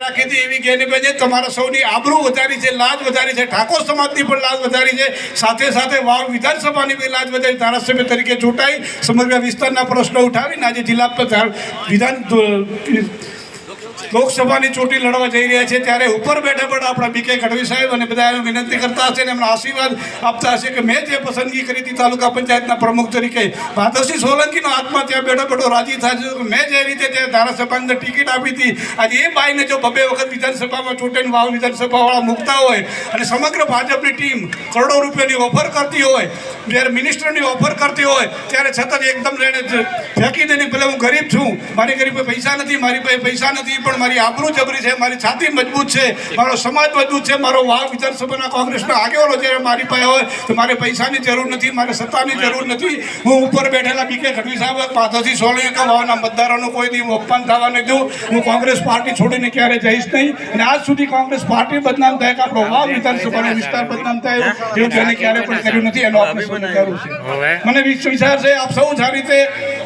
રાખી હતી એવી જ્ઞાનીબેન છે, તમારા સૌની આબરૂ વધારી છે, લાજ વધારી છે, ઠાકોર સમાજની પણ લાજ વધારી છે, સાથે સાથે વાવ વિધાનસભાની પણ લાજ વધારી, ધારાસભ્ય તરીકે ચૂંટાઈ. સમગ્ર વિસ્તારના પ્રશ્નો ઉઠાવીને આજે જિલ્લા વિધાન લોકસભાની ચૂંટણી લડવા જઈ રહ્યા છે ત્યારે ઉપર બેઠા પણ આપણા બીકે ગઢવી સાહેબ અને બધા એમ વિનંતી કરતા હશે અને એમના આશીર્વાદ આપતા હશે કે મેં જે પસંદગી કરી હતી તાલુકા પંચાયતના પ્રમુખ તરીકે માધવસિંહ સોલંકીનો આત્મા ત્યાં બેઠો બેઠો રાજી થાય છે. મેં જે રીતે જે ધારાસભાની ટિકિટ આપી હતી, આજે એ બાઈને જો બબે વખત વિધાનસભામાં ચૂંટણી વાવ વિધાનસભાવાળા મૂકતા હોય અને સમગ્ર ભાજપની ટીમ કરોડો રૂપિયાની ઓફર કરતી હોય, જ્યારે મિનિસ્ટરની ઓફર કરતી હોય, ત્યારે છતાં એકદમ જ ફેંકી દઈને ભલે હું ગરીબ છું, મારી ગરીબ પૈસા નથી, મારી પાસે પૈસા નથી, પણ મારી આબરૂ જબરી છે મારી છાતી મજબૂત છે મારો સમાજ મજબૂત છે મારો વાહ વિધાનસભાના કોંગ્રેસના આગેવાનો જ્યારે મારી પાસે હોય તો મારે પૈસાની જરૂર નથી મારે સત્તાની જરૂર નથી. હું ઉપર બેઠેલા બીકે ગઢવી સાહેબ પાછળથી સોળી કે વાવના મતદારોનું કોઈ દી ઓપન અપમાન થવા નહીં દઉં. હું કોંગ્રેસ પાર્ટી છોડીને ક્યારે જઈશ નહીં. અને આજ સુધી કોંગ્રેસ પાર્ટી બદનામ થાય કે આપણો વાવ વિધાનસભાનો વિસ્તાર બદનામ થાય એવું જેને ક્યારે પણ કર્યું નથી એનો આપણે છે. મને વિચાર છે આપ સૌ સારી રીતે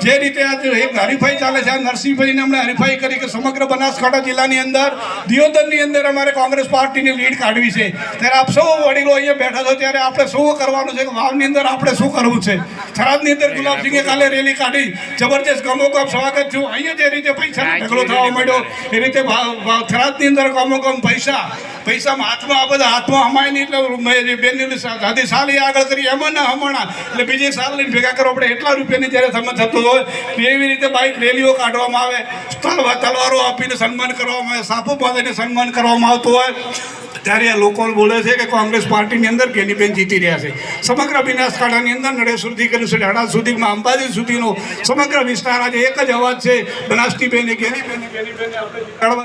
જે રીતે આજે એક હરીફાઈ ચાલે છે આ નરસિંહભાઈને અમને હરીફાઈ કરી કે સમગ્ર બનાસકાંઠા જિલ્લાની અંદર દિયોદરની અંદર અમારે કોંગ્રેસ પાર્ટીની લીડ કાઢવી છે. ત્યારે આપ સૌ વડીલો અહીંયા બેઠા છો ત્યારે આપણે શું કરવાનું છે? કે વાવની અંદર આપણે શું કરવું છે? થરાદની અંદર ગુલાબસિંહે કાલે રેલી કાઢી જબરજસ્ત ગમો ગમ સ્વાગત છું અહીંયા જે રીતે પૈસાનો ઢગલો થવા માંડ્યો એ રીતે થરાદની અંદર ગમોગમ પૈસા પૈસામાં હાથમાં આ બધા હાથમાં હમાય નહીં એટલે બેનની દાદી સાલી આગળ કરી એમાં ના હમણાં એટલે બીજી સાલ લઈને ભેગા કરો આપણે એટલા રૂપિયાની જ્યારે સમજ થતું એવી રીતે બાઇક રેલીઓ કાઢવામાં આવે. તલવારો આપીને સન્માન કરવામાં આવે. સાપો બાંધીને સન્માન કરવામાં આવતું હોય. ત્યારે આ લોકો બોલે છે કે કોંગ્રેસ પાર્ટીની અંદર કેનીબેન જીતી રહ્યા છે. સમગ્ર બનાસકાંઠાની અંદર નડેસુરથી કરી છે હડાદ સુધીમાં, અંબાજી સુધીનો સમગ્ર વિસ્તાર આજે એક જ અવાજ છે. બનાસની બેન કેનીબેન ગેનીબેન આપણે